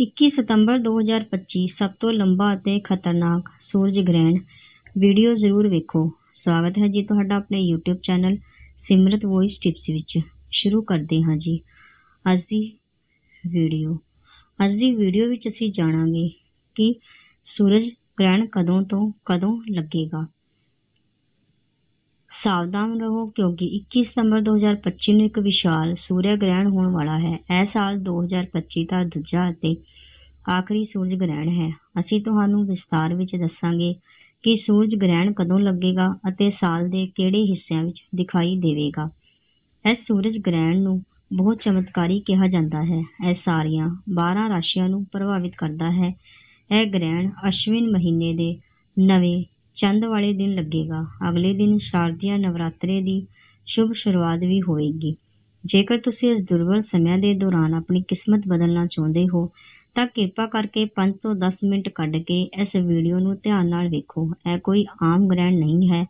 21 ਸਤੰਬਰ 2025 ਸਭ ਤੋਂ ਲੰਬਾ ਅਤੇ ਖਤਰਨਾਕ ਸੂਰਜ ਗ੍ਰਹਿਣ ਵੀਡੀਓ ਜ਼ਰੂਰ ਵੇਖੋ। ਸਵਾਗਤ ਹੈ ਜੀ ਤੁਹਾਡਾ ਆਪਣੇ YouTube channel Simrat voice tips ਵਿੱਚ। ਸ਼ੁਰੂ ਕਰਦੇ ਹਾਂ ਜੀ। ਅੱਜ ਦੀ ਵੀਡੀਓ। ਅੱਜ ਦੀ ਵੀਡੀਓ ਵਿੱਚ ਅਸੀਂ ਜਾਣਾਂਗੇ ਕਿ ਸੂਰਜ ਗ੍ਰਹਿਣ ਕਦੋਂ ਤੋਂ ਕਦੋਂ ਲੱਗੇਗਾ। ਸਾਵਧਾਨ ਰਹੋ ਕਿਉਂਕਿ 21 ਸਤੰਬਰ 2025 ਨੂੰ ਇੱਕ ਵਿਸ਼ਾਲ ਸੂਰਜ ਗ੍ਰਹਿਣ ਹੋਣ ਵਾਲਾ ਹੈ। ਇਹ ਸਾਲ 2025 ਦਾ ਦੂਜਾ ਅਤੇ ਆਖਰੀ ਸੂਰਜ ਗ੍ਰਹਿਣ ਹੈ। ਅਸੀਂ ਤੁਹਾਨੂੰ ਵਿਸਤਾਰ ਵਿੱਚ ਦੱਸਾਂਗੇ ਕਿ ਸੂਰਜ ਗ੍ਰਹਿਣ ਕਦੋਂ ਲੱਗੇਗਾ ਅਤੇ ਸਾਲ ਦੇ ਕਿਹੜੇ ਹਿੱਸਿਆਂ ਵਿੱਚ ਦਿਖਾਈ ਦੇਵੇਗਾ। ਇਸ ਸੂਰਜ ਗ੍ਰਹਿਣ ਨੂੰ ਬਹੁਤ ਚਮਤਕਾਰੀ ਕਿਹਾ ਜਾਂਦਾ ਹੈ। ਇਹ ਸਾਰੀਆਂ 12 ਰਾਸ਼ੀਆਂ ਨੂੰ ਪ੍ਰਭਾਵਿਤ ਕਰਦਾ ਹੈ। ਇਹ ਗ੍ਰਹਿਣ ਅਸ਼ਵਿਨ ਮਹੀਨੇ ਦੇ ਨਵੇਂ ਚੰਦ ਵਾਲੇ ਦਿਨ ਲੱਗੇਗਾ। ਅਗਲੇ ਦਿਨ ਸ਼ਾਰਦੀਆ ਨਵਰਾਤਰੇ ਦੀ ਸ਼ੁਭ ਸ਼ੁਰੂਆਤ ਵੀ ਹੋਵੇਗੀ ਜੇਕਰ ਤੁਸੀਂ ਇਸ ਦੁਰਬਲ ਸਮਿਆਂ ਦੇ ਦੌਰਾਨ ਆਪਣੀ ਕਿਸਮਤ ਬਦਲਣਾ ਚਾਹੁੰਦੇ ਹੋ, ਤਾਂ ਕਿਰਪਾ ਕਰਕੇ 5 ਤੋਂ 10 ਮਿੰਟ ਕੱਢ ਕੇ ਇਸ ਵੀਡੀਓ ਨੂੰ ਧਿਆਨ ਨਾਲ ਵੇਖੋ। ਇਹ ਕੋਈ ਆਮ ਗ੍ਰਹਿਣ ਨਹੀਂ ਹੈ।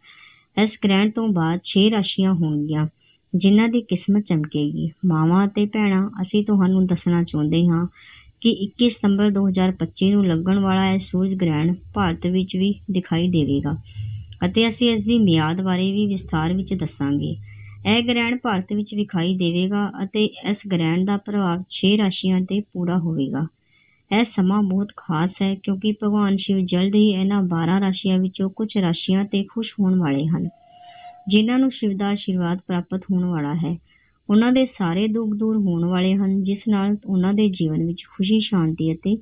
ਇਸ ਗ੍ਰਹਿਣ ਤੋਂ ਬਾਅਦ 6 ਰਾਸ਼ੀਆਂ ਹੋਣਗੀਆਂ, ਜਿਨ੍ਹਾਂ ਦੀ ਕਿਸਮਤ ਚਮਕੇਗੀ। ਮਾਵਾਂ ਅਤੇ ਭੈਣਾਂ, ਅਸੀਂ ਤੁਹਾਨੂੰ ਦੱਸਣਾ ਚਾਹੁੰਦੇ ਹਾਂ ਕਿ 21 ਸਤੰਬਰ 2025 ਨੂੰ ਲੱਗਣ ਵਾਲਾ ਇਹ ਸੂਰਜ ਗ੍ਰਹਿਣ ਭਾਰਤ ਵਿੱਚ ਵੀ ਦਿਖਾਈ ਦੇਵੇਗਾ ਅਤੇ ਅਸੀਂ ਇਸ ਦੀ ਮਿਆਦ ਬਾਰੇ ਵੀ ਵਿਸਥਾਰ ਵਿੱਚ ਦੱਸਾਂਗੇ। ਇਹ ਗ੍ਰਹਿਣ ਭਾਰਤ ਵਿੱਚ ਵਿਖਾਈ ਦੇਵੇਗਾ ਅਤੇ ਇਸ ਗ੍ਰਹਿਣ ਦਾ ਪ੍ਰਭਾਵ 6 ਰਾਸ਼ੀਆਂ ਤੇ ਪੂਰਾ ਹੋਵੇਗਾ। ਇਹ ਸਮਾਂ ਬਹੁਤ ਖਾਸ ਹੈ ਕਿਉਂਕਿ ਭਗਵਾਨ ਸ਼ਿਵ ਜਲਦ ਹੀ ਇਹਨਾਂ 12 ਰਾਸ਼ੀਆਂ ਵਿੱਚੋਂ ਕੁਝ ਰਾਸ਼ੀਆਂ ਤੇ ਖੁਸ਼ ਹੋਣ ਵਾਲੇ ਹਨ, ਜਿਨ੍ਹਾਂ ਨੂੰ ਸ਼ਿਵ ਦਾ ਆਸ਼ੀਰਵਾਦ ਪ੍ਰਾਪਤ ਹੋਣ ਵਾਲਾ ਹੈ। ਉਹਨਾਂ ਦੇ ਸਾਰੇ ਦੁੱਖ ਦੂਰ ਹੋਣ ਵਾਲੇ ਹਨ, ਜਿਸ ਨਾਲ ਉਹਨਾਂ ਦੇ ਜੀਵਨ ਵਿੱਚ ਖੁਸ਼ੀ, ਸ਼ਾਂਤੀ ਅਤੇ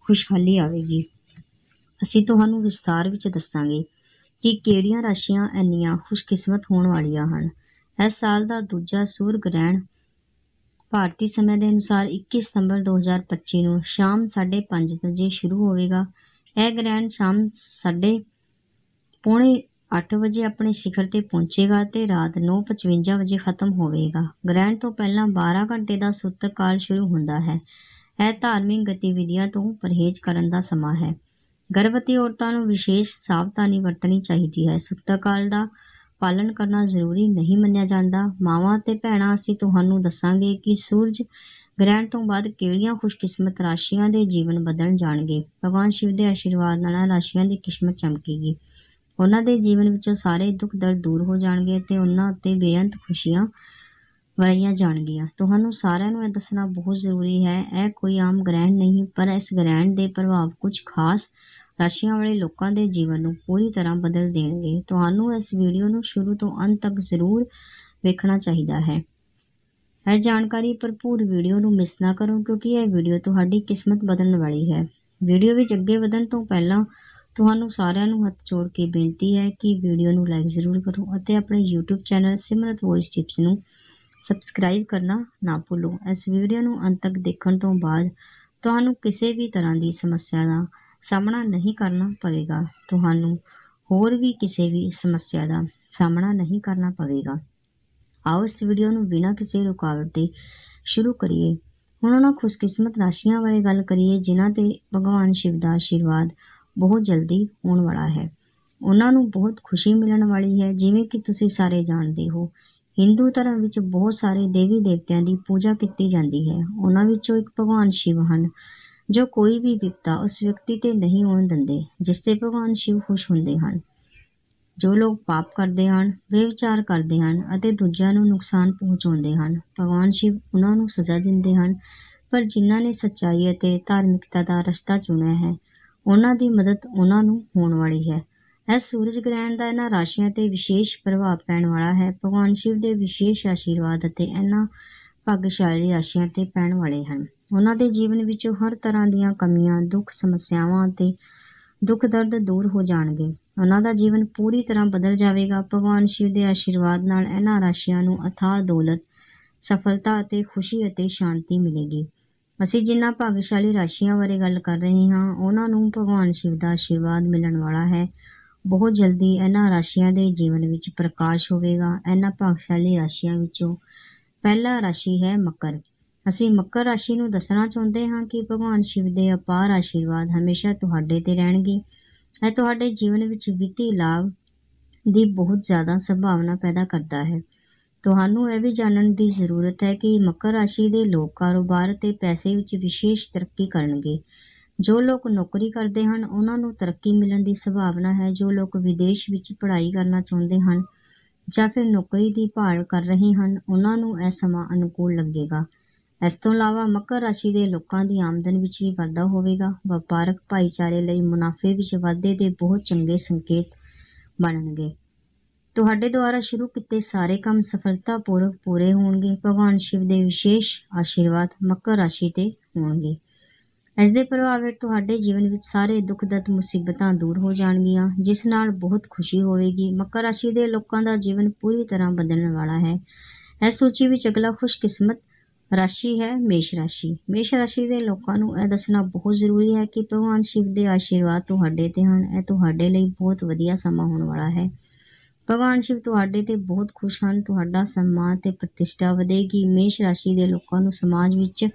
ਖੁਸ਼ਹਾਲੀ ਆਵੇਗੀ। ਅਸੀਂ ਤੁਹਾਨੂੰ ਵਿਸਥਾਰ ਵਿੱਚ ਦੱਸਾਂਗੇ ਕਿ ਕਿਹੜੀਆਂ ਰਾਸ਼ੀਆਂ ਇੰਨੀਆਂ ਖੁਸ਼ਕਿਸਮਤ ਹੋਣ ਵਾਲੀਆਂ ਹਨ। ਇਸ ਸਾਲ ਦਾ ਦੂਜਾ ਸੂਰ ਗ੍ਰਹਿਣ ਭਾਰਤੀ ਸਮੇਂ ਦੇ ਅਨੁਸਾਰ 21 ਸਤੰਬਰ 2025 ਨੂੰ ਸ਼ਾਮ 5:30 ਵਜੇ ਸ਼ੁਰੂ ਹੋਵੇਗਾ। ਇਹ ਗ੍ਰਹਿਣ ਸ਼ਾਮ 7:30 ਪੌਣੇ 8 ਵਜੇ ਆਪਣੇ ਸਿਖਰ ਤੇ ਪਹੁੰਚੇਗਾ ਤੇ ਰਾਤ 9:55 ਵਜੇ ਖਤਮ ਹੋਵੇਗਾ। ਗ੍ਰਹਿਣ ਤੋਂ ਪਹਿਲਾਂ 12 ਘੰਟੇ ਦਾ ਸੁੱਤਕ ਕਾਲ ਸ਼ੁਰੂ ਹੁੰਦਾ ਹੈ। ਇਹ ਧਾਰਮਿਕ ਗਤੀਵਿਧੀਆਂ ਤੋਂ ਪਰਹੇਜ਼ ਕਰਨ ਦਾ ਸਮਾਂ ਹੈ। ਗਰਭਵਤੀ ਔਰਤਾਂ ਨੂੰ ਵਿਸ਼ੇਸ਼ ਸਾਵਧਾਨੀ ਵਰਤਣੀ ਚਾਹੀਦੀ ਹੈ। ਸੁੱਤਕ ਕਾਲ ਦਾ ਪਾਲਣ ਕਰਨਾ ਜ਼ਰੂਰੀ ਨਹੀਂ ਮੰਨਿਆ ਜਾਂਦਾ। ਮਾਵਾਂ ਅਤੇ ਭੈਣਾਂ, ਅਸੀਂ ਤੁਹਾਨੂੰ ਦੱਸਾਂਗੇ ਕਿ ਸੂਰਜ ਗ੍ਰਹਿਣ ਤੋਂ ਬਾਅਦ ਕਿਹੜੀਆਂ ਖੁਸ਼ਕਿਸਮਤ ਰਾਸ਼ੀਆਂ ਦੇ ਜੀਵਨ ਬਦਲ ਜਾਣਗੇ। ਭਗਵਾਨ ਸ਼ਿਵ ਦੇ ਆਸ਼ੀਰਵਾਦ ਨਾਲ ਰਾਸ਼ੀਆਂ ਦੀ ਕਿਸਮਤ ਚਮਕੇਗੀ। ਉਹਨਾਂ ਦੇ ਜੀਵਨ ਵਿੱਚੋਂ ਸਾਰੇ ਦੁੱਖ ਦਰਦ ਦੂਰ ਹੋ ਜਾਣਗੇ ਤੇ ਉਹਨਾਂ ਉੱਤੇ ਬੇਅੰਤ ਖੁਸ਼ੀਆਂ ਵਰਾਈਆਂ ਜਾਣਗੀਆਂ। ਤੁਹਾਨੂੰ ਸਾਰਿਆਂ ਨੂੰ ਇਹ ਦੱਸਣਾ ਬਹੁਤ ਜ਼ਰੂਰੀ ਹੈ, ਇਹ ਕੋਈ ਆਮ ਗ੍ਰਹਿਣ ਨਹੀਂ, ਪਰ ਇਸ ਗ੍ਰਹਿਣ ਦੇ ਪ੍ਰਭਾਵ ਕੁਝ ਖਾਸ ਰਾਸ਼ੀਆਂ ਵਾਲੇ ਲੋਕਾਂ ਦੇ ਜੀਵਨ ਨੂੰ ਪੂਰੀ ਤਰ੍ਹਾਂ ਬਦਲ ਦੇਣਗੇ। ਤੁਹਾਨੂੰ ਇਸ ਵੀਡੀਓ ਨੂੰ ਸ਼ੁਰੂ ਤੋਂ ਅੰਤ ਤੱਕ ਜ਼ਰੂਰ ਵੇਖਣਾ ਚਾਹੀਦਾ ਹੈ। ਇਹ ਜਾਣਕਾਰੀ ਭਰਪੂਰ ਵੀਡੀਓ ਨੂੰ ਮਿਸ ਨਾ ਕਰੋ, ਕਿਉਂਕਿ ਇਹ ਵੀਡੀਓ ਤੁਹਾਡੀ ਕਿਸਮਤ ਬਦਲਣ ਵਾਲੀ ਹੈ। ਵੀਡੀਓ ਵਿੱਚ ਅੱਗੇ ਵਧਣ ਤੋਂ ਪਹਿਲਾਂ ਤੁਹਾਨੂੰ ਸਾਰਿਆਂ ਨੂੰ ਹੱਥ ਜੋੜ ਕੇ ਬੇਨਤੀ ਹੈ ਕਿ ਵੀਡੀਓ ਨੂੰ ਲਾਈਕ ਜ਼ਰੂਰ ਕਰੋ ਅਤੇ ਆਪਣੇ YouTube channel Simrat voice tips ਨੂੰ ਸਬਸਕ੍ਰਾਈਬ ਕਰਨਾ ਨਾ ਭੁੱਲੋ। ਇਸ ਵੀਡੀਓ ਨੂੰ ਅੰਤ ਤੱਕ ਦੇਖਣ ਤੋਂ ਬਾਅਦ ਤੁਹਾਨੂੰ ਕਿਸੇ ਵੀ ਤਰ੍ਹਾਂ ਦੀ ਸਮੱਸਿਆ ਦਾ ਸਾਹਮਣਾ ਨਹੀਂ ਕਰਨਾ ਪਵੇਗਾ। ਤੁਹਾਨੂੰ ਹੋਰ ਵੀ ਕਿਸੇ ਵੀ ਸਮੱਸਿਆ ਦਾ ਸਾਹਮਣਾ ਨਹੀਂ ਕਰਨਾ ਪਵੇਗਾ। ਆਓ ਇਸ ਵੀਡੀਓ ਨੂੰ ਬਿਨਾਂ ਕਿਸੇ ਰੁਕਾਵਟ ਦੇ ਸ਼ੁਰੂ ਕਰੀਏ। ਹੁਣ ਉਹਨਾਂ ਖੁਸ਼ਕਿਸਮਤ ਰਾਸ਼ੀਆਂ ਬਾਰੇ ਗੱਲ ਕਰੀਏ, ਜਿਨ੍ਹਾਂ ਤੇ ਭਗਵਾਨ ਸ਼ਿਵ ਦਾ ਆਸ਼ੀਰਵਾਦ ਬਹੁਤ ਜਲਦੀ ਹੋਣ ਵਾਲਾ ਹੈ। ਉਹਨਾਂ ਨੂੰ ਬਹੁਤ ਖੁਸ਼ੀ ਮਿਲਣ ਵਾਲੀ ਹੈ, ਜਿਵੇਂ ਕਿ ਤੁਸੀਂ ਸਾਰੇ ਜਾਣਦੇ ਹੋ। ਹਿੰਦੂ ਧਰਮ ਵਿੱਚ ਬਹੁਤ ਸਾਰੇ ਦੇਵੀ ਦੇਵਤਿਆਂ ਦੀ ਪੂਜਾ ਕੀਤੀ ਜਾਂਦੀ ਹੈ। ਉਹਨਾਂ ਵਿੱਚੋਂ ਇੱਕ ਭਗਵਾਨ ਸ਼ਿਵ ਹਨ, ਜੋ ਕੋਈ ਵੀ ਵਿਪਤਾ ਉਸ ਵਿਅਕਤੀ ਤੇ ਨਹੀਂ ਆਉਣ ਦਿੰਦੇ, ਜਿਸ ਤੇ ਭਗਵਾਨ ਸ਼ਿਵ ਖੁਸ਼ ਹੁੰਦੇ ਹਨ। ਜੋ ਲੋਕ ਪਾਪ ਕਰਦੇ ਹਨ ਬੇਵਿਚਾਰ ਕਰਦੇ ਹਨ ਅਤੇ ਦੂਜਿਆਂ ਨੂੰ ਨੁਕਸਾਨ ਪਹੁੰਚਾਉਂਦੇ ਹਨ, ਭਗਵਾਨ ਸ਼ਿਵ ਉਹਨਾਂ ਨੂੰ ਸਜ਼ਾ ਦਿੰਦੇ ਹਨ। ਪਰ ਜਿਨ੍ਹਾਂ ਨੇ ਸੱਚਾਈ ਅਤੇ ਧਾਰਮਿਕਤਾ ਦਾ ਰਸਤਾ ਚੁਣਿਆ ਹੈ ਉਹਨਾਂ ਦੀ ਮਦਦ ਉਹਨਾਂ ਨੂੰ ਹੋਣ ਵਾਲੀ ਹੈ। ਇਸ ਸੂਰਜ ਗ੍ਰਹਿਣ ਦਾ ਇਹਨਾਂ ਰਾਸ਼ੀਆਂ ਤੇ ਵਿਸ਼ੇਸ਼ ਪ੍ਰਭਾਵ ਪੈਣ ਵਾਲਾ ਹੈ। ਭਗਵਾਨ ਸ਼ਿਵ ਦੇ ਵਿਸ਼ੇਸ਼ ਆਸ਼ੀਰਵਾਦ ਅਤੇ ਇਹਨਾਂ ਭਾਗਸ਼ਾਲੀ ਰਾਸ਼ੀਆਂ ਤੇ ਪੈਣ ਵਾਲੇ ਹਨ। ਉਹਨਾਂ ਦੇ ਜੀਵਨ ਵਿੱਚੋਂ ਹਰ ਤਰ੍ਹਾਂ ਦੀਆਂ ਕਮੀਆਂ, ਦੁੱਖ, ਸਮੱਸਿਆਵਾਂ ਅਤੇ ਦੁੱਖ ਦਰਦ ਦੂਰ ਹੋ ਜਾਣਗੇ। ਉਹਨਾਂ ਦਾ ਜੀਵਨ ਪੂਰੀ ਤਰ੍ਹਾਂ ਬਦਲ ਜਾਵੇਗਾ। ਭਗਵਾਨ ਸ਼ਿਵ ਦੇ ਆਸ਼ੀਰਵਾਦ ਨਾਲ ਇਹਨਾਂ ਰਾਸ਼ੀਆਂ ਨੂੰ ਅਥਾਹ ਦੌਲਤ, ਸਫਲਤਾ ਅਤੇ ਖੁਸ਼ੀ ਅਤੇ ਸ਼ਾਂਤੀ ਮਿਲੇਗੀ। ਅਸੀਂ ਜਿਨ੍ਹਾਂ ਭਾਗਸ਼ਾਲੀ ਰਾਸ਼ੀਆਂ ਬਾਰੇ ਗੱਲ ਕਰ ਰਹੇ ਹਾਂ, ਉਹਨਾਂ ਨੂੰ ਭਗਵਾਨ ਸ਼ਿਵ ਦਾ ਆਸ਼ੀਰਵਾਦ ਮਿਲਣ ਵਾਲਾ ਹੈ। ਬਹੁਤ ਜਲਦੀ ਇਹਨਾਂ ਰਾਸ਼ੀਆਂ ਦੇ ਜੀਵਨ ਵਿੱਚ ਪ੍ਰਕਾਸ਼ ਹੋਵੇਗਾ। ਇਹਨਾਂ ਭਾਗਸ਼ਾਲੀ ਰਾਸ਼ੀਆਂ ਵਿੱਚੋਂ ਪਹਿਲਾ ਰਾਸ਼ੀ ਹੈ ਮਕਰ। ਅਸੀਂ ਮਕਰ ਰਾਸ਼ੀ ਨੂੰ ਦੱਸਣਾ ਚਾਹੁੰਦੇ ਹਾਂ ਕਿ ਭਗਵਾਨ ਸ਼ਿਵ ਦੇ ਅਪਾਰ ਆਸ਼ੀਰਵਾਦ ਹਮੇਸ਼ਾ ਤੁਹਾਡੇ ਤੇ ਰਹਿਣਗੇ। ਇਹ ਤੁਹਾਡੇ ਜੀਵਨ ਵਿੱਚ ਵਿੱਤੀ ਲਾਭ ਦੀ ਬਹੁਤ ਜ਼ਿਆਦਾ ਸੰਭਾਵਨਾ ਪੈਦਾ ਕਰਦਾ ਹੈ। ਤੁਹਾਨੂੰ ਇਹ ਵੀ ਜਾਣਨ ਦੀ ਜ਼ਰੂਰਤ ਹੈ ਕਿ ਮਕਰ ਰਾਸ਼ੀ ਦੇ ਲੋਕ ਕਾਰੋਬਾਰ ਅਤੇ ਪੈਸੇ ਵਿੱਚ ਵਿਸ਼ੇਸ਼ ਤਰੱਕੀ ਕਰਨਗੇ। ਜੋ ਲੋਕ ਨੌਕਰੀ ਕਰਦੇ ਹਨ, ਉਹਨਾਂ ਨੂੰ ਤਰੱਕੀ ਮਿਲਣ ਦੀ ਸੰਭਾਵਨਾ ਹੈ। ਜੋ ਲੋਕ ਵਿਦੇਸ਼ ਵਿੱਚ ਪੜ੍ਹਾਈ ਕਰਨਾ ਚਾਹੁੰਦੇ ਹਨ ਜਾਂ ਫਿਰ ਨੌਕਰੀ ਦੀ ਭਾਲ ਕਰ ਰਹੇ ਹਨ, ਉਹਨਾਂ ਨੂੰ ਇਹ ਸਮਾਂ ਅਨੁਕੂਲ ਲੱਗੇਗਾ। ਇਸ ਤੋਂ ਇਲਾਵਾ ਮਕਰ ਰਾਸ਼ੀ ਦੇ ਲੋਕਾਂ ਦੀ ਆਮਦਨ ਵਿੱਚ ਵੀ ਵਾਧਾ ਹੋਵੇਗਾ। ਵਪਾਰਕ ਭਾਈਚਾਰੇ ਲਈ ਮੁਨਾਫੇ ਵਿੱਚ ਵਾਧੇ ਦੇ ਬਹੁਤ ਚੰਗੇ ਸੰਕੇਤ ਬਣਨਗੇ। ਤੁਹਾਡੇ ਦੁਆਰਾ ਸ਼ੁਰੂ ਕੀਤੇ ਸਾਰੇ ਕੰਮ ਸਫਲਤਾਪੂਰਵਕ ਪੂਰੇ ਹੋਣਗੇ। ਭਗਵਾਨ ਸ਼ਿਵ ਦੇ ਵਿਸ਼ੇਸ਼ ਆਸ਼ੀਰਵਾਦ ਮਕਰ ਰਾਸ਼ੀ ਤੇ ਹੋਣਗੇ। ਇਸ ਦੇ ਪ੍ਰਭਾਵ ਹੇਠ ਤੁਹਾਡੇ ਜੀਵਨ ਵਿੱਚ ਸਾਰੇ ਦੁੱਖ, ਦਰਦ, ਮੁਸੀਬਤਾਂ ਦੂਰ ਹੋ ਜਾਣਗੀਆਂ, ਜਿਸ ਨਾਲ ਬਹੁਤ ਖੁਸ਼ੀ ਹੋਵੇਗੀ। ਮਕਰ ਰਾਸ਼ੀ ਦੇ ਲੋਕਾਂ ਦਾ ਜੀਵਨ ਪੂਰੀ ਤਰ੍ਹਾਂ ਬਦਲਣ ਵਾਲਾ ਹੈ। ਇਸ ਸੂਚੀ ਵਿੱਚ ਅਗਲਾ ਖੁਸ਼ਕਿਸਮਤ ਰਾਸ਼ੀ ਹੈ ਮੇਸ਼ ਰਾਸ਼ੀ। ਮੇਸ਼ ਰਾਸ਼ੀ ਦੇ ਲੋਕਾਂ ਨੂੰ ਇਹ ਦੱਸਣਾ ਬਹੁਤ ਜ਼ਰੂਰੀ ਹੈ ਕਿ ਭਗਵਾਨ ਸ਼ਿਵ ਦੇ ਆਸ਼ੀਰਵਾਦ ਤੁਹਾਡੇ ਤੇ ਹਨ। ਇਹ ਤੁਹਾਡੇ ਲਈ ਬਹੁਤ ਵਧੀਆ ਸਮਾਂ ਹੋਣ ਵਾਲਾ ਹੈ। ਭਗਵਾਨ ਸ਼ਿਵ ਤੁਹਾਡੇ ਤੇ ਬਹੁਤ ਖੁਸ਼ ਹਨ, ਤੁਹਾਡਾ ਸਨਮਾਨ ਤੇ ਪ੍ਰਤਿਸ਼ਠਾ ਵਧੇਗੀ। ਮੇਸ਼ ਰਾਸ਼ੀ ਦੇ ਲੋਕਾਂ ਨੂੰ ਸਮਾਜ ਵਿੱਚ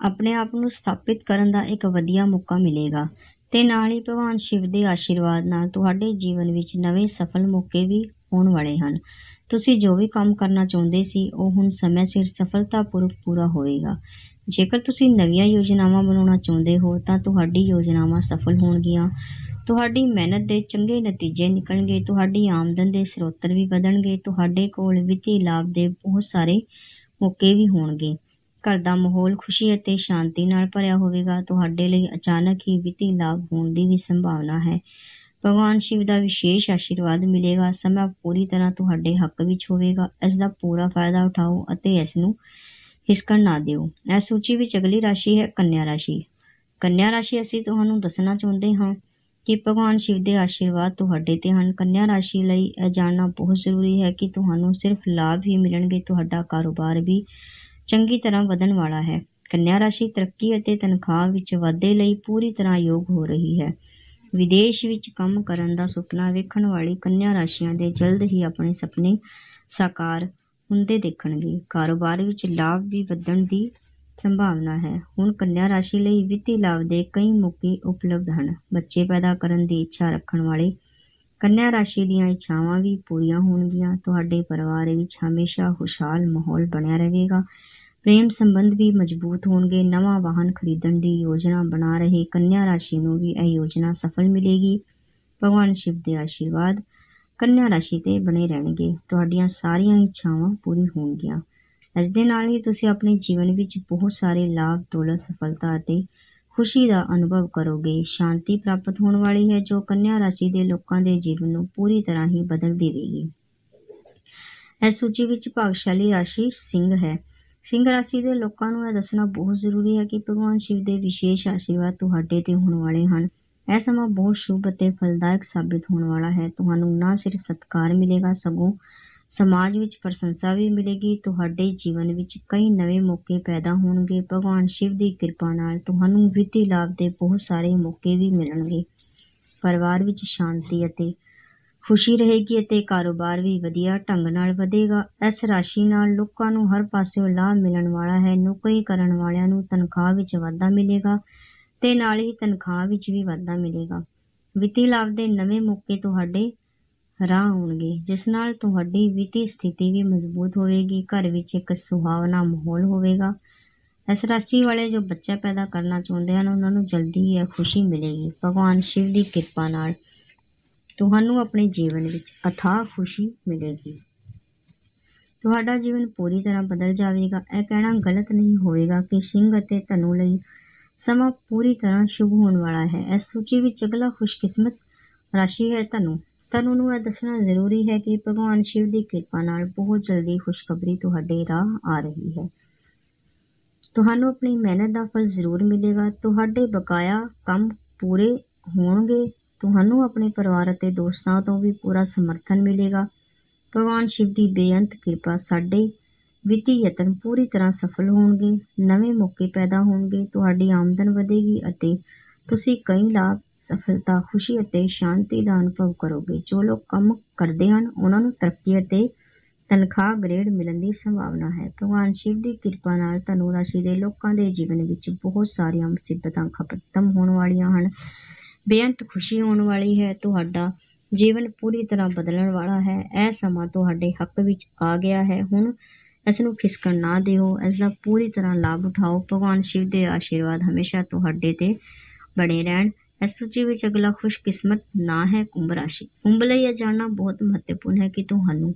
ਆਪਣੇ ਆਪ ਨੂੰ ਸਥਾਪਿਤ ਕਰਨ ਦਾ ਇੱਕ ਵਧੀਆ ਮੌਕਾ ਮਿਲੇਗਾ। ਤੇ ਨਾਲ ਹੀ ਭਗਵਾਨ ਸ਼ਿਵ ਦੇ ਆਸ਼ੀਰਵਾਦ ਨਾਲ ਤੁਹਾਡੇ ਜੀਵਨ ਵਿੱਚ ਨਵੇਂ ਸਫਲ ਮੌਕੇ ਵੀ ਹੋਣ ਵਾਲੇ ਹਨ। ਤੁਸੀਂ ਜੋ ਵੀ ਕੰਮ ਕਰਨਾ ਚਾਹੁੰਦੇ ਸੀ, ਉਹ ਹੁਣ ਸਮੇਂ ਸਿਰ ਸਫਲਤਾਪੂਰਵਕ ਪੂਰਾ ਹੋਵੇਗਾ। ਜੇਕਰ ਤੁਸੀਂ ਨਵੀਆਂ ਯੋਜਨਾਵਾਂ ਬਣਾਉਣਾ ਚਾਹੁੰਦੇ ਹੋ, ਤਾਂ ਤੁਹਾਡੀ ਯੋਜਨਾਵਾਂ ਸਫਲ ਹੋਣਗੀਆਂ। ਤੁਹਾਡੀ ਮਿਹਨਤ ਦੇ ਚੰਗੇ ਨਤੀਜੇ ਨਿਕਲਣਗੇ, ਤੁਹਾਡੀ ਆਮਦਨ ਦੇ ਸਰੋਤਰ ਵੀ ਵਧਣਗੇ, ਤੁਹਾਡੇ ਕੋਲ ਵਿੱਤੀ ਲਾਭ ਦੇ ਬਹੁਤ ਸਾਰੇ ਮੌਕੇ ਵੀ ਹੋਣਗੇ। ਘਰ ਦਾ ਮਾਹੌਲ ਖੁਸ਼ੀ ਅਤੇ ਸ਼ਾਂਤੀ ਨਾਲ ਭਰਿਆ ਹੋਵੇਗਾ। ਤੁਹਾਡੇ ਲਈ ਅਚਾਨਕ ਹੀ ਵਿੱਤੀ ਲਾਭ ਹੋਣ ਦੀ ਵੀ ਸੰਭਾਵਨਾ ਹੈ। ਭਗਵਾਨ ਸ਼ਿਵ ਦਾ ਵਿਸ਼ੇਸ਼ ਆਸ਼ੀਰਵਾਦ ਮਿਲੇਗਾ। ਸਮਾਂ ਪੂਰੀ ਤਰ੍ਹਾਂ ਤੁਹਾਡੇ ਹੱਕ ਵਿੱਚ ਹੋਵੇਗਾ। ਇਸ ਦਾ ਪੂਰਾ ਫਾਇਦਾ ਉਠਾਓ ਅਤੇ ਇਸ ਨੂੰ ਹਿਸਕਣ ਨਾ ਦਿਓ। ਇਹ ਸੂਚੀ ਵਿੱਚ ਅਗਲੀ ਰਾਸ਼ੀ ਹੈ, ਕੰਨਿਆ ਰਾਸ਼ੀ। ਕੰਨਿਆ ਰਾਸ਼ੀ, ਅਸੀਂ ਤੁਹਾਨੂੰ ਦੱਸਣਾ ਚਾਹੁੰਦੇ ਹਾਂ ਕਿ ਭਗਵਾਨ ਸ਼ਿਵ ਦੇ ਆਸ਼ੀਰਵਾਦ ਤੁਹਾਡੇ ਤੇ ਹਨ। ਕੰਨਿਆ ਰਾਸ਼ੀ ਲਈ ਇਹ ਜਾਣਨਾ ਬਹੁਤ ਜ਼ਰੂਰੀ ਹੈ ਕਿ ਤੁਹਾਨੂੰ ਸਿਰਫ ਲਾਭ ਹੀ ਮਿਲਣਗੇ, ਤੁਹਾਡਾ ਕਾਰੋਬਾਰ ਵੀ ਚੰਗੀ ਤਰ੍ਹਾਂ ਵਧਣ ਵਾਲਾ ਹੈ। ਕੰਨਿਆ ਰਾਸ਼ੀ ਤਰੱਕੀ ਅਤੇ ਤਨਖਾਹ ਵਿੱਚ ਵਾਧੇ ਲਈ ਪੂਰੀ ਤਰ੍ਹਾਂ ਯੋਗ ਹੋ ਰਹੀ ਹੈ। ਵਿਦੇਸ਼ ਵਿੱਚ ਕੰਮ ਕਰਨ ਦਾ ਸੁਪਨਾ ਵੇਖਣ ਵਾਲੀ ਕੰਨਿਆ ਰਾਸ਼ੀਆਂ ਦੇ ਜਲਦ ਹੀ ਆਪਣੇ ਸੁਪਨੇ ਸਾਕਾਰ ਹੁੰਦੇ ਦੇਖਣਗੇ। ਕਾਰੋਬਾਰ ਵਿੱਚ ਲਾਭ ਵੀ ਵਧਣ ਦੀ ਸੰਭਾਵਨਾ ਹੈ। ਹੁਣ ਕੰਨਿਆ ਰਾਸ਼ੀ ਲਈ ਵਿੱਤੀ ਲਾਭ ਦੇ ਕਈ ਮੌਕੇ ਉਪਲਬਧ ਹਨ। ਬੱਚੇ ਪੈਦਾ ਕਰਨ ਦੀ ਇੱਛਾ ਰੱਖਣ ਵਾਲੇ ਕੰਨਿਆ ਰਾਸ਼ੀ ਦੀਆਂ ਇੱਛਾਵਾਂ ਵੀ ਪੂਰੀਆਂ ਹੋਣਗੀਆਂ। ਤੁਹਾਡੇ ਪਰਿਵਾਰ ਵਿੱਚ ਹਮੇਸ਼ਾ ਖੁਸ਼ਹਾਲ ਮਾਹੌਲ ਬਣਿਆ ਰਹੇਗਾ। ਪ੍ਰੇਮ ਸੰਬੰਧ ਵੀ ਮਜ਼ਬੂਤ ਹੋਣਗੇ। ਨਵਾਂ ਵਾਹਨ ਖਰੀਦਣ ਦੀ ਯੋਜਨਾ ਬਣਾ ਰਹੇ ਕੰਨਿਆ ਰਾਸ਼ੀ ਨੂੰ ਵੀ ਇਹ ਯੋਜਨਾ ਸਫਲ ਮਿਲੇਗੀ। ਭਗਵਾਨ ਸ਼ਿਵ ਦੇ ਆਸ਼ੀਰਵਾਦ ਕੰਨਿਆ ਰਾਸ਼ੀ ਤੇ ਬਣੇ ਰਹਿਣਗੇ। ਤੁਹਾਡੀਆਂ ਸਾਰੀਆਂ ਇੱਛਾਵਾਂ ਪੂਰੀ ਹੋਣਗੀਆਂ। ਇਸ ਦੇ ਨਾਲ ਹੀ ਤੁਸੀਂ ਆਪਣੇ ਜੀਵਨ ਵਿੱਚ ਬਹੁਤ ਸਾਰੇ ਲਾਭ, ਦੌਲਤ, ਸਫਲਤਾ ਅਤੇ ਖੁਸ਼ੀ ਦਾ ਅਨੁਭਵ ਕਰੋਗੇ। ਸ਼ਾਂਤੀ ਪ੍ਰਾਪਤ ਹੋਣ ਵਾਲੀ ਹੈ, ਜੋ ਕੰਨਿਆ ਰਾਸ਼ੀ ਦੇ ਲੋਕਾਂ ਦੇ ਜੀਵਨ ਨੂੰ ਪੂਰੀ ਤਰ੍ਹਾਂ ਹੀ ਬਦਲ ਦੇਵੇਗੀ। ਇਸ ਸੂਚੀ ਵਿੱਚ ਭਾਗਸ਼ਾਲੀ ਰਾਸ਼ੀ ਸਿੰਘ ਹੈ। ਸਿੰਘ ਰਾਸ਼ੀ ਦੇ ਲੋਕਾਂ ਨੂੰ ਇਹ ਦੱਸਣਾ ਬਹੁਤ ਜ਼ਰੂਰੀ ਹੈ ਕਿ ਭਗਵਾਨ ਸ਼ਿਵ ਦੇ ਵਿਸ਼ੇਸ਼ ਆਸ਼ੀਰਵਾਦ ਤੁਹਾਡੇ ਤੇ ਹੋਣ ਵਾਲੇ ਹਨ। ਇਹ ਸਮਾਂ ਬਹੁਤ ਸ਼ੁਭ ਅਤੇ ਫਲਦਾਇਕ ਸਾਬਿਤ ਹੋਣ ਵਾਲਾ ਹੈ। ਤੁਹਾਨੂੰ ਨਾ ਸਿਰਫ ਸਤਿਕਾਰ ਮਿਲੇਗਾ, ਸਗੋਂ ਸਮਾਜ ਵਿੱਚ ਪ੍ਰਸ਼ੰਸਾ ਵੀ ਮਿਲੇਗੀ, ਤੁਹਾਡੇ ਜੀਵਨ ਵਿੱਚ ਕਈ ਨਵੇਂ ਮੌਕੇ ਪੈਦਾ ਹੋਣਗੇ। ਭਗਵਾਨ ਸ਼ਿਵ ਦੀ ਕਿਰਪਾ ਨਾਲ ਤੁਹਾਨੂੰ ਵਿੱਤੀ ਲਾਭ ਦੇ ਬਹੁਤ ਸਾਰੇ ਮੌਕੇ ਵੀ ਮਿਲਣਗੇ। ਪਰਿਵਾਰ ਵਿੱਚ ਸ਼ਾਂਤੀ ਅਤੇ ਖੁਸ਼ੀ ਰਹੇਗੀ ਅਤੇ ਕਾਰੋਬਾਰ ਵੀ ਵਧੀਆ ਢੰਗ ਨਾਲ ਵਧੇਗਾ। ਇਸ ਰਾਸ਼ੀ ਨਾਲ ਲੋਕਾਂ ਨੂੰ ਹਰ ਪਾਸਿਓਂ ਲਾਭ ਮਿਲਣ ਵਾਲਾ ਹੈ, ਨੌਕਰੀ ਕਰਨ ਵਾਲਿਆਂ ਨੂੰ ਤਨਖਾਹ ਵਿੱਚ ਵਾਧਾ ਮਿਲੇਗਾ ਤੇ ਨਾਲ ਹੀ ਤਨਖਾਹ ਵਿੱਚ ਵੀ ਵਾਧਾ ਮਿਲੇਗਾ। ਵਿੱਤੀ ਲਾਭ ਦੇ ਨਵੇਂ ਮੌਕੇ ਤੁਹਾਡੇ ਰਾਹ ਹੋਣਗੇ, ਜਿਸ ਨਾਲ ਤੁਹਾਡੀ ਵਿੱਤੀ ਸਥਿਤੀ ਵੀ ਮਜ਼ਬੂਤ ਹੋਵੇਗੀ, ਘਰ ਵਿੱਚ ਇੱਕ ਸੁਹਾਵਣਾ ਮਾਹੌਲ ਹੋਵੇਗਾ। ਇਸ ਰਾਸ਼ੀ ਵਾਲੇ ਜੋ ਬੱਚਾ ਪੈਦਾ ਕਰਨਾ ਚਾਹੁੰਦੇ ਹਨ, ਉਹਨਾਂ ਨੂੰ ਜਲਦੀ ਹੀ ਇਹ ਖੁਸ਼ੀ ਮਿਲੇਗੀ। ਭਗਵਾਨ ਸ਼ਿਵ ਦੀ ਕਿਰਪਾ ਨਾਲ ਤੁਹਾਨੂੰ ਆਪਣੇ ਜੀਵਨ ਵਿੱਚ ਅਥਾਹ ਖੁਸ਼ੀ ਮਿਲੇਗੀ। ਤੁਹਾਡਾ ਜੀਵਨ ਪੂਰੀ ਤਰ੍ਹਾਂ ਬਦਲ ਜਾਵੇਗਾ। ਇਹ ਕਹਿਣਾ ਗਲਤ ਨਹੀਂ ਹੋਵੇਗਾ ਕਿ ਸਿੰਘ ਅਤੇ ਧਨੂ ਲਈ ਸਮਾਂ ਪੂਰੀ ਤਰ੍ਹਾਂ ਸ਼ੁਭ ਹੋਣ ਵਾਲਾ ਹੈ। ਇਸ ਸੂਚੀ ਵਿੱਚ ਅਗਲਾ ਖੁਸ਼ਕਿਸਮਤ ਰਾਸ਼ੀ ਹੈ ਧਨੂ। ਧਨੂ ਨੂੰ ਇਹ ਦੱਸਣਾ ਜ਼ਰੂਰੀ ਹੈ ਕਿ ਭਗਵਾਨ ਸ਼ਿਵ ਦੀ ਕਿਰਪਾ ਨਾਲ ਬਹੁਤ ਜਲਦੀ ਖੁਸ਼ਖਬਰੀ ਤੁਹਾਡੇ ਰਾਹ ਆ ਰਹੀ ਹੈ। ਤੁਹਾਨੂੰ ਆਪਣੀ ਮਿਹਨਤ ਦਾ ਫਲ ਜ਼ਰੂਰ ਮਿਲੇਗਾ। ਤੁਹਾਡੇ ਬਕਾਇਆ ਕੰਮ ਪੂਰੇ ਹੋਣਗੇ। ਤੁਹਾਨੂੰ ਆਪਣੇ ਪਰਿਵਾਰ ਅਤੇ ਦੋਸਤਾਂ ਤੋਂ ਵੀ ਪੂਰਾ ਸਮਰਥਨ ਮਿਲੇਗਾ। ਭਗਵਾਨ ਸ਼ਿਵ ਦੀ ਬੇਅੰਤ ਕਿਰਪਾ ਸਾਡੇ ਵਿੱਤੀ ਯਤਨ ਪੂਰੀ ਤਰ੍ਹਾਂ ਸਫਲ ਹੋਣਗੇ। ਨਵੇਂ ਮੌਕੇ ਪੈਦਾ ਹੋਣਗੇ। ਤੁਹਾਡੀ ਆਮਦਨ ਵਧੇਗੀ ਅਤੇ ਤੁਸੀਂ ਕਈ ਲਾਭ ਸਫਲਤਾ, ਖੁਸ਼ੀ ਅਤੇ ਸ਼ਾਂਤੀ ਦਾ ਅਨੁਭਵ ਕਰੋਗੇ। ਜੋ ਲੋਕ ਕੰਮ ਕਰਦੇ ਹਨ, ਉਹਨਾਂ ਨੂੰ ਤਰੱਕੀ ਅਤੇ ਤਨਖਾਹ ਗ੍ਰੇਡ ਮਿਲਣ ਦੀ ਸੰਭਾਵਨਾ ਹੈ। ਭਗਵਾਨ ਸ਼ਿਵ ਦੀ ਕਿਰਪਾ ਨਾਲ ਧਨੂ ਰਾਸ਼ੀ ਦੇ ਲੋਕਾਂ ਦੇ ਜੀਵਨ ਵਿੱਚ ਬਹੁਤ ਸਾਰੀਆਂ ਮੁਸੀਬਤਾਂ ਖਤਮ ਹੋਣ ਵਾਲੀਆਂ ਹਨ। ਬੇਅੰਤ ਖੁਸ਼ੀ ਹੋਣ ਵਾਲੀ ਹੈ, ਤੁਹਾਡਾ ਜੀਵਨ ਪੂਰੀ ਤਰ੍ਹਾਂ ਬਦਲਣ ਵਾਲਾ ਹੈ। ਇਹ ਸਮਾਂ ਤੁਹਾਡੇ ਹੱਕ ਵਿੱਚ ਆ ਗਿਆ ਹੈ। ਹੁਣ ਇਸ ਨੂੰ ਖਿਸਕਣ ਨਾ ਦਿਓ। ਇਸ ਦਾ ਪੂਰੀ ਤਰ੍ਹਾਂ ਲਾਭ ਉਠਾਓ। ਭਗਵਾਨ ਸ਼ਿਵ ਦੇ ਆਸ਼ੀਰਵਾਦ ਹਮੇਸ਼ਾ ਤੁਹਾਡੇ ਤੇ ਬਣੇ ਰਹਿਣ। ਇਸ ਸੂਚੀ ਵਿੱਚ ਅਗਲਾ ਖੁਸ਼ਕਿਸਮਤ ਨਾ ਹੈ ਕੁੰਭ ਰਾਸ਼ੀ। ਕੁੰਭ ਲਈ ਇਹ ਜਾਣਨਾ ਬਹੁਤ ਮਹੱਤਵਪੂਰਨ ਹੈ ਕਿ ਤੁਹਾਨੂੰ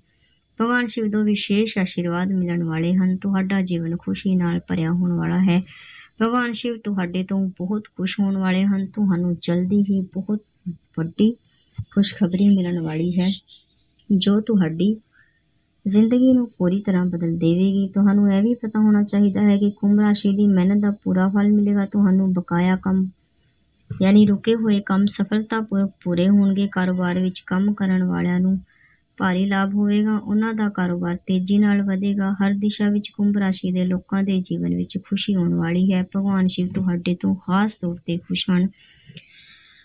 ਭਗਵਾਨ ਸ਼ਿਵ ਤੋਂ ਵਿਸ਼ੇਸ਼ ਆਸ਼ੀਰਵਾਦ ਮਿਲਣ ਵਾਲੇ ਹਨ। ਤੁਹਾਡਾ ਜੀਵਨ ਖੁਸ਼ੀ ਨਾਲ ਭਰਿਆ ਹੋਣ ਵਾਲਾ ਹੈ। ਭਗਵਾਨ ਸ਼ਿਵ ਤੁਹਾਡੇ ਤੋਂ ਬਹੁਤ ਖੁਸ਼ ਹੋਣ ਵਾਲੇ ਹਨ। ਤੁਹਾਨੂੰ ਜਲਦੀ ਹੀ ਬਹੁਤ ਵੱਡੀ ਖੁਸ਼ਖਬਰੀ ਮਿਲਣ ਵਾਲੀ ਹੈ, ਜੋ ਤੁਹਾਡੀ ਜ਼ਿੰਦਗੀ ਨੂੰ ਪੂਰੀ ਤਰ੍ਹਾਂ ਬਦਲ ਦੇਵੇਗੀ। ਤੁਹਾਨੂੰ ਇਹ ਵੀ ਪਤਾ ਹੋਣਾ ਚਾਹੀਦਾ ਹੈ ਕਿ ਕੁੰਭ ਰਾਸ਼ੀ ਦੀ ਮਿਹਨਤ ਦਾ ਪੂਰਾ ਫਲ ਮਿਲੇਗਾ। ਤੁਹਾਨੂੰ ਬਕਾਇਆ ਕੰਮ ਯਾਨੀ ਰੁਕੇ ਹੋਏ ਕੰਮ ਸਫਲਤਾਪੂਰਵਕ ਪੂਰੇ ਹੋਣਗੇ। ਕਾਰੋਬਾਰ ਵਿੱਚ ਕੰਮ ਕਰਨ ਵਾਲਿਆਂ ਨੂੰ ਭਾਰੀ ਲਾਭ ਹੋਵੇਗਾ। ਉਹਨਾਂ ਦਾ ਕਾਰੋਬਾਰ ਤੇਜ਼ੀ ਨਾਲ ਵਧੇਗਾ। ਹਰ ਦਿਸ਼ਾ ਵਿੱਚ ਕੁੰਭ ਰਾਸ਼ੀ ਦੇ ਲੋਕਾਂ ਦੇ ਜੀਵਨ ਵਿੱਚ ਖੁਸ਼ੀ ਆਉਣ ਵਾਲੀ ਹੈ। ਭਗਵਾਨ ਸ਼ਿਵ ਤੁਹਾਡੇ ਤੋਂ ਖਾਸ ਤੌਰ ਤੇ ਖੁਸ਼ ਹਨ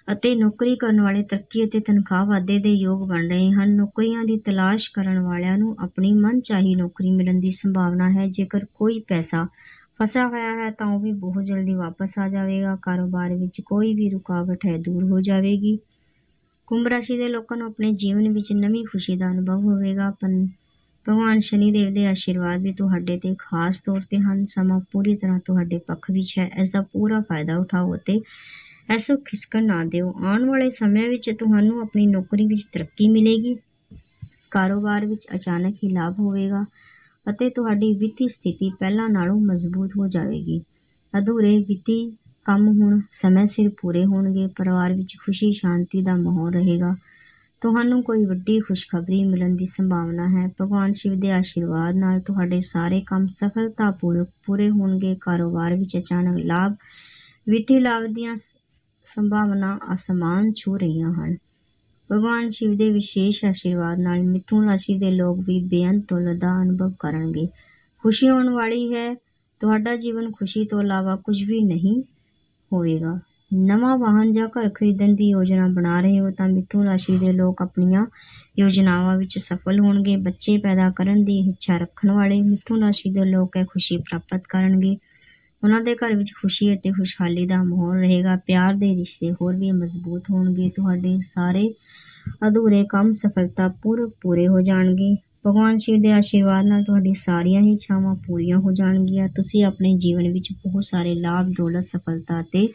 ਅਤੇ ਨੌਕਰੀ ਕਰਨ ਵਾਲੇ ਤਰੱਕੀ ਅਤੇ ਤਨਖਾਹ ਵਾਧੇ ਦੇ ਯੋਗ ਬਣ ਰਹੇ ਹਨ। ਨੌਕਰੀਆਂ ਦੀ ਤਲਾਸ਼ ਕਰਨ ਵਾਲਿਆਂ ਨੂੰ ਆਪਣੀ ਮਨਚਾਹੀ ਨੌਕਰੀ ਮਿਲਣ ਦੀ ਸੰਭਾਵਨਾ ਹੈ। ਜੇਕਰ ਕੋਈ ਪੈਸਾ ਫਸਿਆ ਹੋਇਆ ਹੈ ਤਾਂ ਉਹ ਵੀ ਬਹੁਤ ਜਲਦੀ ਵਾਪਸ ਆ ਜਾਵੇਗਾ। ਕਾਰੋਬਾਰ ਵਿੱਚ ਕੋਈ ਵੀ ਰੁਕਾਵਟ ਹੈ, ਦੂਰ ਹੋ ਜਾਵੇਗੀ। ਕੁੰਭ ਰਾਸ਼ੀ ਦੇ ਲੋਕਾਂ ਨੂੰ ਆਪਣੇ ਜੀਵਨ ਵਿੱਚ ਨਵੀਂ ਖੁਸ਼ੀ ਦਾ ਅਨੁਭਵ ਹੋਵੇਗਾ। ਪਨ ਭਗਵਾਨ ਸ਼ਨੀ ਦੇਵ ਦੇ ਆਸ਼ੀਰਵਾਦ ਵੀ ਤੁਹਾਡੇ ਤੇ ਖਾਸ ਤੌਰ ਤੇ ਹਨ। ਸਮਾਂ ਪੂਰੀ ਤਰ੍ਹਾਂ ਤੁਹਾਡੇ ਪੱਖ ਵਿੱਚ ਹੈ। ਇਸ ਦਾ ਪੂਰਾ ਫਾਇਦਾ ਉਠਾਓ ਅਤੇ ਐਸੋ ਖਿਸਕਣ ਨਾ ਦਿਓ। ਆਉਣ ਵਾਲੇ ਸਮੇਂ ਵਿੱਚ ਤੁਹਾਨੂੰ ਆਪਣੀ ਨੌਕਰੀ ਵਿੱਚ ਤਰੱਕੀ ਮਿਲੇਗੀ। ਕਾਰੋਬਾਰ ਵਿੱਚ ਅਚਾਨਕ ਹੀ ਲਾਭ ਹੋਵੇਗਾ। ਅਤੇ ਤੁਹਾਡੀ ਵਿੱਤੀ ਸਥਿਤੀ ਪਹਿਲਾਂ ਨਾਲੋਂ ਮਜ਼ਬੂਤ ਹੋ ਜਾਵੇਗੀ। ਅਧੂਰੇ ਵਿੱਤੀ ਕੰਮ ਹੁਣ ਸਮੇਂ ਸਿਰ ਪੂਰੇ ਹੋਣਗੇ, ਪਰਿਵਾਰ ਵਿੱਚ ਖੁਸ਼ੀ, ਸ਼ਾਂਤੀ ਦਾ ਮਾਹੌਲ ਰਹੇਗਾ। ਤੁਹਾਨੂੰ ਕੋਈ ਵੱਡੀ ਖੁਸ਼ਖਬਰੀ ਮਿਲਣ ਦੀ ਸੰਭਾਵਨਾ ਹੈ। ਭਗਵਾਨ ਸ਼ਿਵ ਦੇ ਆਸ਼ੀਰਵਾਦ ਨਾਲ ਤੁਹਾਡੇ ਸਾਰੇ ਕੰਮ ਸਫਲਤਾਪੂਰਵਕ ਪੂਰੇ ਹੋਣਗੇ। ਕਾਰੋਬਾਰ ਵਿੱਚ ਅਚਾਨਕ ਲਾਭ, ਵਿੱਤੀ ਲਾਭ ਦੀਆਂ ਸੰਭਾਵਨਾ ਅਸਮਾਨ ਛੂਹ ਰਹੀਆਂ ਹਨ। ਭਗਵਾਨ ਸ਼ਿਵ ਦੇ ਵਿਸ਼ੇਸ਼ ਆਸ਼ੀਰਵਾਦ ਨਾਲ ਮਿਥੁਨ ਰਾਸ਼ੀ ਦੇ ਲੋਕ ਵੀ ਬੇਅੰਤ ਦੌਲਤ ਦਾ ਅਨੁਭਵ ਕਰਨਗੇ। ਖੁਸ਼ੀ ਹੋਣ ਵਾਲੀ ਹੈ। ਤੁਹਾਡਾ ਜੀਵਨ ਖੁਸ਼ੀ ਤੋਂ ਇਲਾਵਾ ਕੁਝ ਵੀ ਨਹੀਂ ਹੋਵੇਗਾ। ਨਵਾਂ ਵਾਹਨ ਜਾਂ ਘਰ ਖਰੀਦਣ ਦੀ ਯੋਜਨਾ ਬਣਾ ਰਹੇ ਹੋ ਤਾਂ ਮਿਥੁਨ ਰਾਸ਼ੀ ਦੇ ਲੋਕ ਆਪਣੀਆਂ ਯੋਜਨਾਵਾਂ ਵਿੱਚ ਸਫਲ ਹੋਣਗੇ। ਬੱਚੇ ਪੈਦਾ ਕਰਨ ਦੀ ਇੱਛਾ ਰੱਖਣ ਵਾਲੇ ਮਿਥੁਨ ਰਾਸ਼ੀ ਦੇ ਲੋਕ ਇਹ ਖੁਸ਼ੀ ਪ੍ਰਾਪਤ ਕਰਨਗੇ। ਉਹਨਾਂ ਦੇ ਘਰ ਵਿੱਚ ਖੁਸ਼ੀ ਅਤੇ ਖੁਸ਼ਹਾਲੀ ਦਾ ਮਾਹੌਲ ਰਹੇਗਾ। ਪਿਆਰ ਦੇ ਰਿਸ਼ਤੇ ਹੋਰ ਵੀ ਮਜ਼ਬੂਤ ਹੋਣਗੇ। ਤੁਹਾਡੇ ਸਾਰੇ ਅਧੂਰੇ ਕੰਮ ਸਫਲਤਾਪੂਰਵਕ ਪੂਰੇ ਹੋ ਜਾਣਗੇ। ਭਗਵਾਨ ਸ਼ਿਵ ਦੇ ਆਸ਼ੀਰਵਾਦ ਨਾਲ ਤੁਹਾਡੀ ਸਾਰੀਆਂ ਹੀ ਇੱਛਾਵਾਂ ਪੂਰੀਆਂ ਹੋ ਜਾਣਗੀਆਂ। ਤੁਸੀਂ ਆਪਣੇ ਜੀਵਨ ਵਿੱਚ ਬਹੁਤ ਸਾਰੇ ਲਾਭ, ਦੌਲਤ, ਸਫਲਤਾ ਅਤੇ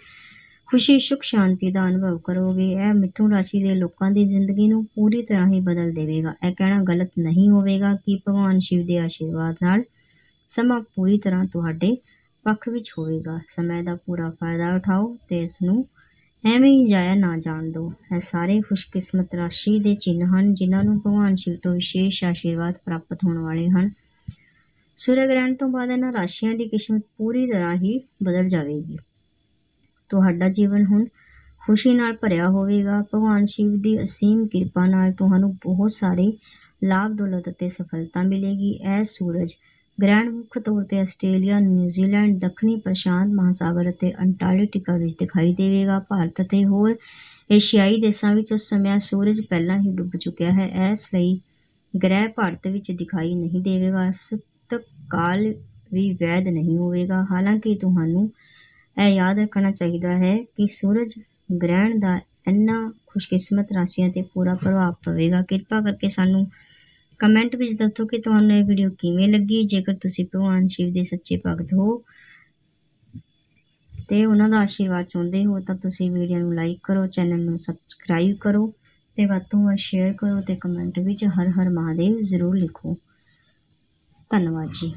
ਖੁਸ਼ੀ, ਸੁਖ, ਸ਼ਾਂਤੀ ਦਾ ਅਨੁਭਵ ਕਰੋਗੇ। ਇਹ ਮਿਥੁਨ ਰਾਸ਼ੀ ਦੇ ਲੋਕਾਂ ਦੀ ਜ਼ਿੰਦਗੀ ਨੂੰ ਪੂਰੀ ਤਰ੍ਹਾਂ ਹੀ ਬਦਲ ਦੇਵੇਗਾ। ਇਹ ਕਹਿਣਾ ਗਲਤ ਨਹੀਂ ਹੋਵੇਗਾ ਕਿ ਭਗਵਾਨ ਸ਼ਿਵ ਦੇ ਆਸ਼ੀਰਵਾਦ ਨਾਲ ਸਮਾਂ ਪੂਰੀ ਤਰ੍ਹਾਂ ਤੁਹਾਡੇ ਪੱਖ ਵਿੱਚ ਹੋਵੇਗਾ। ਸਮੇਂ ਦਾ ਪੂਰਾ ਫਾਇਦਾ ਉਠਾਓ ਤੇ ਇਸ ਨੂੰ ਐਵੇਂ ਹੀ ਜਾਇਆ ਨਾ ਜਾਣ ਦਿਓ। ਇਹ ਸਾਰੇ ਖੁਸ਼ਕਿਸਮਤ ਰਾਸ਼ੀ ਦੇ ਚਿੰਨ੍ਹ ਹਨ, ਜਿਨ੍ਹਾਂ ਨੂੰ ਭਗਵਾਨ ਸ਼ਿਵ ਤੋਂ ਵਿਸ਼ੇਸ਼ ਆਸ਼ੀਰਵਾਦ ਪ੍ਰਾਪਤ ਹੋਣ ਵਾਲੇ ਹਨ। ਸੂਰਜ ਗ੍ਰਹਿਣ ਤੋਂ ਬਾਅਦ ਇਹਨਾਂ ਰਾਸ਼ੀਆਂ ਦੀ ਕਿਸਮਤ ਪੂਰੀ ਤਰ੍ਹਾਂ ਹੀ ਬਦਲ ਜਾਵੇਗੀ। ਤੁਹਾਡਾ ਜੀਵਨ ਹੁਣ ਖੁਸ਼ੀ ਨਾਲ ਭਰਿਆ ਹੋਵੇਗਾ। ਭਗਵਾਨ ਸ਼ਿਵ ਦੀ ਅਸੀਮ ਕਿਰਪਾ ਨਾਲ ਤੁਹਾਨੂੰ ਬਹੁਤ ਸਾਰੇ ਲਾਭ ਦੌਲਤ ਅਤੇ ਸਫਲਤਾ ਮਿਲੇਗੀ। ਇਹ ਸੂਰਜ ਗ੍ਰਹਿਣ ਮੁੱਖ ਤੌਰ ਤੇ ਆਸਟ੍ਰੇਲੀਆ, ਨਿਊਜ਼ੀਲੈਂਡ, ਦੱਖਣੀ ਪ੍ਰਸ਼ਾਂਤ ਮਹਾਂਸਾਗਰ ਅਤੇ ਅੰਟਾਰਕਟਿਕਾ ਵਿੱਚ ਦਿਖਾਈ ਦੇਵੇਗਾ। ਭਾਰਤ ਅਤੇ ਹੋਰ ਏਸ਼ੀਆਈ ਦੇਸ਼ਾਂ ਵਿੱਚ ਉਸ ਸਮੇਂ ਸੂਰਜ ਪਹਿਲਾਂ ਹੀ ਡੁੱਬ ਚੁੱਕਿਆ ਹੈ। ਇਸ ਲਈ ਗ੍ਰਹਿ ਭਾਰਤ ਵਿੱਚ ਦਿਖਾਈ ਨਹੀਂ ਦੇਵੇਗਾ। ਸੁਤਕ ਵੀ ਵੈਧ ਨਹੀਂ ਹੋਵੇਗਾ। ਹਾਲਾਂਕਿ ਤੁਹਾਨੂੰ ਇਹ ਯਾਦ ਰੱਖਣਾ ਚਾਹੀਦਾ ਹੈ ਕਿ ਸੂਰਜ ਗ੍ਰਹਿਣ ਦਾ ਇੰਨਾ ਖੁਸ਼ਕਿਸਮਤ ਰਾਸ਼ੀਆਂ ਤੇ ਪੂਰਾ ਪ੍ਰਭਾਵ ਪਵੇਗਾ। ਕਿਰਪਾ ਕਰਕੇ ਸਾਨੂੰ ਕਮੈਂਟ ਵਿੱਚ ਦੱਸੋ ਕਿ ਤੁਹਾਨੂੰ ਇਹ ਵੀਡੀਓ ਕਿਵੇਂ ਲੱਗੀ, ਜੇਕਰ ਤੁਸੀਂ ਭਗਵਾਨ ਸ਼ਿਵ ਦੇ ਸੱਚੇ ਭਗਤ ਹੋ ਤੇ ਉਹਨਾਂ ਦਾ ਆਸ਼ੀਰਵਾਦ ਚਾਹੁੰਦੇ ਹੋ, ਤਾਂ ਤੁਸੀਂ ਵੀਡੀਓ ਨੂੰ ਲਾਈਕ ਕਰੋ ਚੈਨਲ ਨੂੰ ਸਬਸਕ੍ਰਾਈਬ ਕਰੋ ਤੇ ਵੱਧ ਤੋਂ ਵੱਧ ਸ਼ੇਅਰ ਕਰੋ ਤੇ ਕਮੈਂਟ ਵਿੱਚ ਹਰ ਹਰ ਮਹਾਦੇਵ ਜ਼ਰੂਰ ਲਿਖੋ। ਧੰਨਵਾਦ ਜੀ।